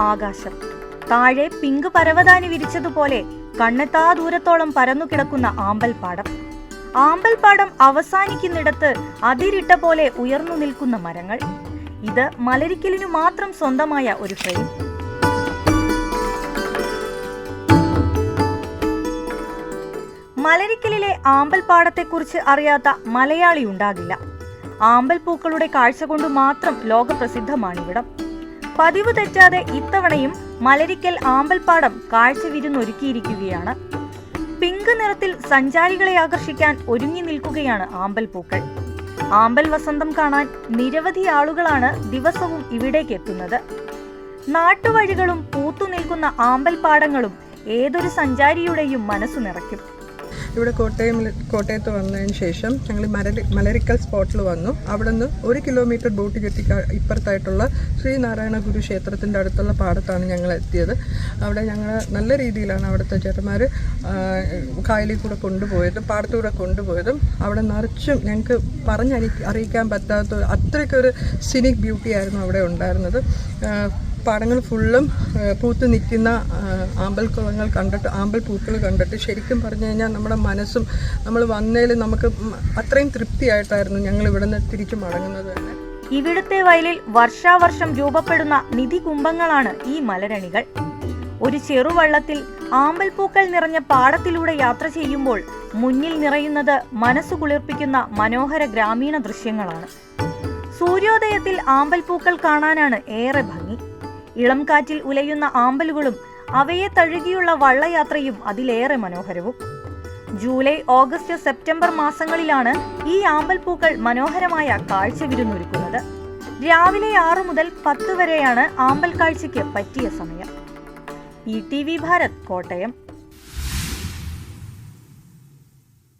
ആകാശം. താഴെ പിങ്ക് പരവതാനി വിരിച്ചതുപോലെ കണ്ണെത്താ ദൂരത്തോളം പരന്നു കിടക്കുന്ന ആമ്പൽപ്പാടം. ആമ്പൽപ്പാടം അവസാനിക്കുന്നിടത്ത് അതിരിട്ട പോലെ ഉയർന്നു നിൽക്കുന്ന മരങ്ങൾ. ഇത് മലരിക്കലിനു മാത്രം സ്വന്തമായ ഒരു ഫ്രെയിം. മലരിക്കലിലെ ആമ്പൽപ്പാടത്തെക്കുറിച്ച് അറിയാത്ത മലയാളി ഉണ്ടാകില്ല. ആമ്പൽ പൂക്കളുടെ കാഴ്ച കൊണ്ട് മാത്രം ലോകപ്രസിദ്ധമാണിവിടം. പതിവ് തെറ്റാതെ ഇത്തവണയും മലരിക്കൽ ആമ്പൽപ്പാടം കാഴ്ച വിരുന്നൊരുക്കിയിരിക്കുകയാണ് പിങ്ക് നിറത്തിൽ സഞ്ചാരികളെ ആകർഷിക്കാൻ ഒരുങ്ങി നിൽക്കുകയാണ് ആമ്പൽ പൂക്കൾ ആമ്പൽ വസന്തം കാണാൻ നിരവധി ആളുകളാണ് ദിവസവും ഇവിടേക്ക് എത്തുന്നത്. നാട്ടുവഴികളും പൂത്തു നിൽക്കുന്ന ആമ്പൽപ്പാടങ്ങളും ഏതൊരു സഞ്ചാരിയുടെയും മനസ്സു നിറയ്ക്കും. ഇവിടെ കോട്ടയം കോട്ടയത്ത് വന്നതിന് ശേഷം ഞങ്ങൾ മലരി മലരിക്കൽ സ്പോട്ടിൽ വന്നു. അവിടെ നിന്ന് ഒരു കിലോമീറ്റർ ബോട്ട് കെട്ടി ഇപ്പുറത്തായിട്ടുള്ള ശ്രീനാരായണ ഗുരു ക്ഷേത്രത്തിന്റെ അടുത്തുള്ള പാടത്താണ് ഞങ്ങൾ എത്തിയത്. അവിടെ ഞങ്ങൾ നല്ല രീതിയിലാണ് അവിടുത്തെ ചേട്ടന്മാർ കായലിൽ കൂടെ കൊണ്ടുപോയതും പാടത്തൂടെ കൊണ്ടുപോയതും. അവിടെ നിറച്ചും ഞങ്ങൾക്ക് പറഞ്ഞറി അറിയിക്കാൻ പറ്റാത്ത അത്രയ്ക്കൊരു സിനിക് ബ്യൂട്ടി ആയിരുന്നു അവിടെ ഉണ്ടായിരുന്നത്. പാടങ്ങൾ ഫുള്ളും പൂത്ത് നിൽക്കുന്ന ആമ്പൽക്കുളങ്ങൾ കണ്ടിട്ട് ആമ്പൽ പൂക്കൾ കണ്ടിട്ട് ശരിക്കും പറഞ്ഞു കഴിഞ്ഞാൽ നമ്മുടെ മനസ്സും നമ്മൾ വന്നതിൽ നമുക്ക് അത്രയും തൃപ്തിയായിട്ടായിരുന്നു ഞങ്ങൾ ഇവിടെ നിന്ന് തിരിച്ചു മടങ്ങുന്നത് തന്നെ. ഇവിടുത്തെ വയലിൽ വർഷാവർഷം രൂപപ്പെടുന്ന നിധി കുംഭങ്ങളാണ് ഈ മലരണികൾ. ഒരു ചെറുവള്ളത്തിൽ ആമ്പൽപ്പൂക്കൾ നിറഞ്ഞ പാടത്തിലൂടെ യാത്ര ചെയ്യുമ്പോൾ മുന്നിൽ നിറയുന്നത് മനസ്സു കുളിർപ്പിക്കുന്ന മനോഹര ഗ്രാമീണ ദൃശ്യങ്ങളാണ്. സൂര്യോദയത്തിൽ ആമ്പൽപ്പൂക്കൾ കാണാനാണ് ഏറെ ഭംഗി. ഇളം കാറ്റിൽ ഉലയുന്ന ആമ്പലുകളും അവയെ തഴുകിയുള്ള വള്ളയാത്രയും അതിലേറെ മനോഹരവും. ജൂലൈ ഓഗസ്റ്റ് സെപ്റ്റംബർ മാസങ്ങളിലാണ് ഈ ആമ്പൽ പൂക്കൾ മനോഹരമായ കാഴ്ച വിരുന്നൊരുക്കുന്നത്. രാവിലെ ആറു മുതൽ പത്ത് വരെയാണ് ആമ്പൽ കാഴ്ചയ്ക്ക് പറ്റിയ സമയം. E T V Bharat Kottayam.